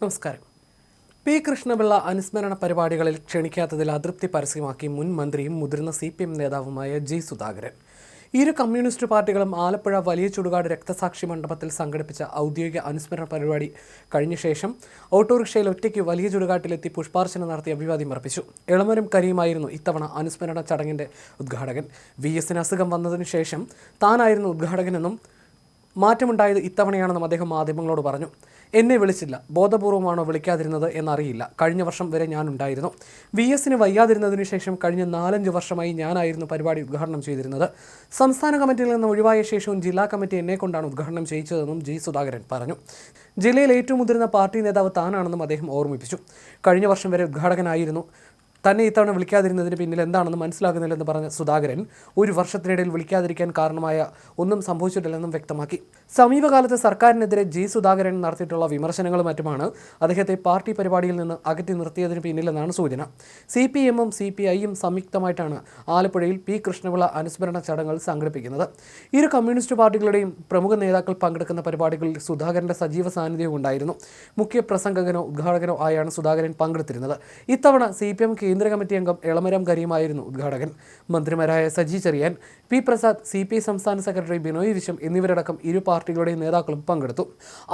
നമസ്കാരം. പി കൃഷ്ണപിള്ള അനുസ്മരണ പരിപാടികളിൽ ക്ഷണിക്കാത്തതിൽ അതൃപ്തി പരസ്യമാക്കി മുൻ മന്ത്രിയും മുതിർന്ന സി പി എം നേതാവുമായ ജി സുധാകരൻ. ഇരു കമ്മ്യൂണിസ്റ്റ് പാർട്ടികളും ആലപ്പുഴ വലിയ ചുടുകാട് രക്തസാക്ഷി മണ്ഡപത്തിൽ സംഘടിപ്പിച്ച ഔദ്യോഗിക അനുസ്മരണ പരിപാടി കഴിഞ്ഞ ശേഷം ഓട്ടോറിക്ഷയിൽ ഒറ്റയ്ക്ക് വലിയ ചുടുകാട്ടിലെത്തി പുഷ്പാർച്ചന നടത്തി അഭിവാദ്യം അർപ്പിച്ചു. എളമരം കരീമായിരുന്നു ഇത്തവണ അനുസ്മരണ ചടങ്ങിന്റെ ഉദ്ഘാടകൻ. വി എസിന് അസുഖം വന്നതിനു ശേഷം താനായിരുന്നു ഉദ്ഘാടകനെന്നും മാറ്റമുണ്ടായത് ഇത്തവണയാണെന്നും അദ്ദേഹം മാധ്യമങ്ങളോട് പറഞ്ഞു. എന്നെ വിളിച്ചില്ല. ബോധപൂർവമാണോ വിളിക്കാതിരുന്നത് എന്നറിയില്ല. കഴിഞ്ഞ വർഷം വരെ ഞാനുണ്ടായിരുന്നു. വി എസിന് വയ്യാതിരുന്നതിനു ശേഷം കഴിഞ്ഞ നാലഞ്ച് വർഷമായി ഞാനായിരുന്നു പരിപാടി ഉദ്ഘാടനം ചെയ്തിരുന്നത്. സംസ്ഥാന കമ്മിറ്റിയിൽ നിന്ന് ഒഴിവായ ശേഷവും ജില്ലാ കമ്മിറ്റി എന്നെ കൊണ്ടാണ് ഉദ്ഘാടനം ചെയ്യിച്ചതെന്നും ജി സുധാകരൻ പറഞ്ഞു. ജില്ലയിൽ ഏറ്റവും മുതിർന്ന പാർട്ടി നേതാവ് താനാണെന്നും അദ്ദേഹം ഓർമ്മിപ്പിച്ചു. കഴിഞ്ഞ വർഷം വരെ ഉദ്ഘാടകനായിരുന്നു. തന്നെ ഇത്തവണ വിളിക്കാതിരുന്നതിന് പിന്നിൽ എന്താണെന്ന് മനസ്സിലാകുന്നില്ലെന്ന് പറഞ്ഞ സുധാകരൻ ഒരു വർഷത്തിനിടയിൽ വിളിക്കാതിരിക്കാൻ കാരണമായ ഒന്നും സംഭവിച്ചിട്ടില്ലെന്നും വ്യക്തമാക്കി. സമീപകാലത്ത് സർക്കാരിനെതിരെ ജി സുധാകരൻ നടത്തിയിട്ടുള്ള വിമർശനങ്ങളും മറ്റുമാണ് അദ്ദേഹത്തെ പാർട്ടി പരിപാടിയിൽ നിന്ന് അകറ്റി നിർത്തിയതിന് പിന്നിലെന്നാണ് സൂചന. സി പി എമ്മും സി പി ഐയും സംയുക്തമായിട്ടാണ് ആലപ്പുഴയിൽ പി കൃഷ്ണപിള്ള അനുസ്മരണ ചടങ്ങുകൾ സംഘടിപ്പിക്കുന്നത്. ഇരു കമ്മ്യൂണിസ്റ്റ് പാർട്ടികളുടെയും പ്രമുഖ നേതാക്കൾ പങ്കെടുക്കുന്ന പരിപാടികളിൽ സുധാകരന്റെ സജീവ സാന്നിധ്യവും ഉണ്ടായിരുന്നു. മുഖ്യ പ്രസംഗകനോ ഉദ്ഘാടകനോ ആയാണ് സുധാകരൻ പങ്കെടുത്തിരുന്നത്. ഇത്തവണ സി പി എം കേന്ദ്ര കമ്മിറ്റി അംഗം എളമരം കരീമായിരുന്നു ഉദ്ഘാടകൻ. മന്ത്രിമാരായ Saji Cherian P Prasad C P സംസ്ഥാന സെക്രട്ടറി ബിനോയ് വിശ്വം എന്നിവരടക്കം ഇരു പാർട്ടികളുടെയും നേതാക്കളും പങ്കെടുത്തു.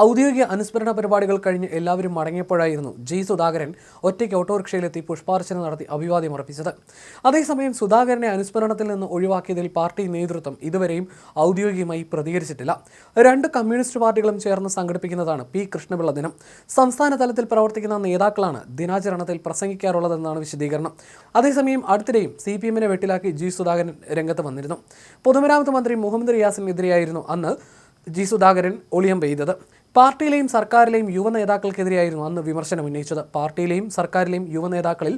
ഔദ്യോഗിക അനുസ്മരണ പരിപാടികൾ കഴിഞ്ഞ് എല്ലാവരും മടങ്ങിയപ്പോഴായിരുന്നു ജി സുധാകരൻ ഒറ്റയ്ക്ക് ഓട്ടോറിക്ഷയിലെത്തി പുഷ്പാർച്ചന നടത്തി അഭിവാദ്യം അർപ്പിച്ചത്. അതേസമയം സുധാകരനെ അനുസ്മരണത്തിൽ നിന്ന് ഒഴിവാക്കിയതിൽ പാർട്ടി നേതൃത്വം ഇതുവരെയും ഔദ്യോഗികമായി പ്രതികരിച്ചിട്ടില്ല. രണ്ട് കമ്മ്യൂണിസ്റ്റ് പാർട്ടികളും ചേർന്ന് സംഘടിപ്പിക്കുന്നതാണ് പി കൃഷ്ണപിള്ള ദിനം. സംസ്ഥാന തലത്തിൽ പ്രവർത്തിക്കുന്ന നേതാക്കളാണ് ദിനാചരണത്തിൽ പ്രസംഗിക്കാറുള്ളതെന്നാണ് വിശദീകരണം അതേസമയം അടുത്തിടെയും സി പി എമ്മിനെ വെട്ടിലാക്കി ജി സുധാകരൻ രംഗത്ത് വന്നിരുന്നു. പൊതുമരാമത്ത് മന്ത്രി മുഹമ്മദ് റിയാസിനെതിരെയായിരുന്നു അന്ന് ജി സുധാകരൻ ഒളിയം പെയ്തത്. പാർട്ടിയിലെയും സർക്കാരിലെയും യുവ നേതാക്കൾക്കെതിരെയായിരുന്നു അന്ന് വിമർശനം ഉന്നയിച്ചത്. പാർട്ടിയിലെയും സർക്കാരിലെയും യുവ നേതാക്കളിൽ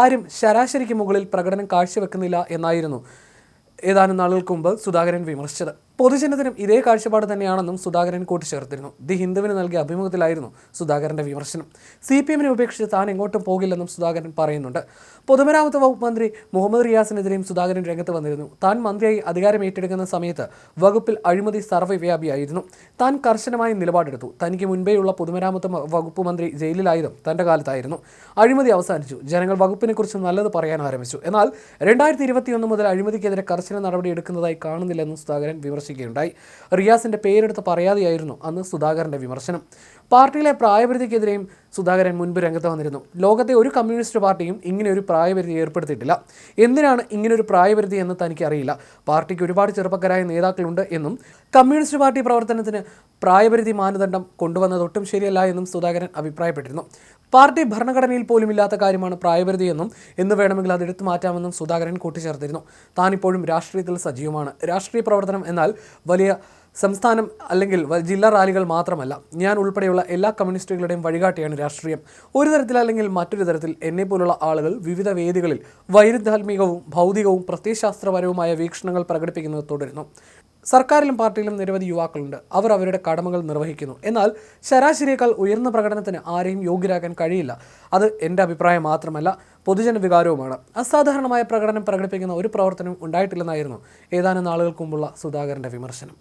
ആരും ശരാശരിക്ക് മുകളിൽ പ്രകടനം കാഴ്ചവെക്കുന്നില്ല എന്നായിരുന്നു ഏതാനും നാളുകൾക്ക് മുമ്പ് സുധാകരൻ വിമർശിച്ചത്. പൊതുജനത്തിനും ഇതേ കാഴ്ചപ്പാട് തന്നെയാണെന്നും സുധാകരൻ കൂട്ടിച്ചേർത്തിരുന്നു. ദി ഹിന്ദുവിന് നൽകിയ അഭിമുഖത്തിലായിരുന്നു സുധാകരന്റെ വിമർശനം. സി പി എമ്മിനെ ഉപേക്ഷിച്ച് താൻ എങ്ങോട്ടും പോകില്ലെന്നും സുധാകരൻ പറയുന്നുണ്ട്. പൊതുമരാമത്ത് വകുപ്പ് മന്ത്രി മുഹമ്മദ് റിയാസിനെതിരെയും സുധാകരൻ രംഗത്ത് വന്നിരുന്നു. താൻ മന്ത്രിയായി അധികാരം ഏറ്റെടുക്കുന്ന സമയത്ത് വകുപ്പിൽ അഴിമതി സർവവ്യാപിയായിരുന്നു. താൻ കർശനമായ നിലപാടെടുത്തു. തനിക്ക് മുൻപേയുള്ള പൊതുമരാമത്ത് വകുപ്പ് മന്ത്രി ജയിലിലായതും തന്റെ കാലത്തായിരുന്നു. അഴിമതി അവസാനിച്ചു. ജനങ്ങൾ വകുപ്പിനെക്കുറിച്ച് നല്ലത് പറയാൻ ആരംഭിച്ചു. എന്നാൽ രണ്ടായിരത്തി ഇരുപത്തിയൊന്ന് മുതൽ അഴിമതിക്കെതിരെ കർശന നടപടി എടുക്കുന്നതായി കാണുന്നില്ലെന്നും സുധാകരൻ വിമർശിക്കുകയുണ്ടായി റിയാസിന്റെ പേരെടുത്ത് പറയാതെയായിരുന്നു അന്ന് സുധാകരന്റെ വിമർശനം. പാർട്ടിയിലെ പ്രായപരിധിക്കെതിരെയും സുധാകരൻ മുൻപ് രംഗത്ത് വന്നിരുന്നു. ലോകത്തെ ഒരു കമ്മ്യൂണിസ്റ്റ് പാർട്ടിയും ഇങ്ങനെ ഒരു പ്രായപരിധി ഏർപ്പെടുത്തിയിട്ടില്ല. എന്തിനാണ് ഇങ്ങനൊരു പ്രായപരിധി എന്ന് തനിക്ക് അറിയില്ല പാർട്ടിക്ക് ഒരുപാട് ചെറുപ്പക്കാരായ നേതാക്കളുണ്ട് എന്നും കമ്മ്യൂണിസ്റ്റ് പാർട്ടി പ്രവർത്തനത്തിന് പ്രായപരിധി മാനദണ്ഡം കൊണ്ടുവന്നത് ഒട്ടും ശരിയല്ല എന്നും സുധാകരൻ അഭിപ്രായപ്പെട്ടിരുന്നു. പാർട്ടി ഭരണഘടനയിൽ പോലും ഇല്ലാത്ത കാര്യമാണ് പ്രായപരിധിയെന്നും എന്ന് വേണമെങ്കിൽ അത് എടുത്തു മാറ്റാമെന്നും സുധാകരൻ കൂട്ടിച്ചേർത്തിരുന്നു. താനിപ്പോഴും രാഷ്ട്രീയത്തിൽ സജീവമാണ്. രാഷ്ട്രീയ പ്രവർത്തനം എന്നാൽ വലിയ സംസ്ഥാനം അല്ലെങ്കിൽ ജില്ലാ റാലികൾ മാത്രമല്ല. ഞാൻ ഉൾപ്പെടെയുള്ള എല്ലാ കമ്മ്യൂണിസ്റ്റുകളുടെയും വഴികാട്ടിയാണ് രാഷ്ട്രീയം. ഒരു തരത്തിൽ അല്ലെങ്കിൽ മറ്റൊരു തരത്തിൽ എന്നെപ്പോലുള്ള ആളുകൾ വിവിധ വേദികളിൽ വൈരുദ്ധാത്മികവും ഭൗതികവും പ്രത്യയശാസ്ത്രപരവുമായ വീക്ഷണങ്ങൾ പ്രകടിപ്പിക്കുന്നത് തുടരുന്നു. സർക്കാരിലും പാർട്ടിയിലും നിരവധി യുവാക്കളുണ്ട്. അവർ അവരുടെ കടമകൾ നിർവഹിക്കുന്നു. എന്നാൽ ശരാശരിയേക്കാൾ ഉയർന്ന പ്രകടനത്തിന് ആരെയും യോഗ്യരാക്കാൻ കഴിയില്ല. അത് എന്റെ അഭിപ്രായം മാത്രമല്ല പൊതുജന വികാരവുമാണ്. അസാധാരണമായ പ്രകടനം പ്രകടിപ്പിക്കുന്ന ഒരു പ്രവർത്തനവും ഉണ്ടായിട്ടില്ലെന്നായിരുന്നു ഏതാനും നാളുകൾക്ക് മുമ്പുള്ള സുധാകരന്റെ വിമർശനം.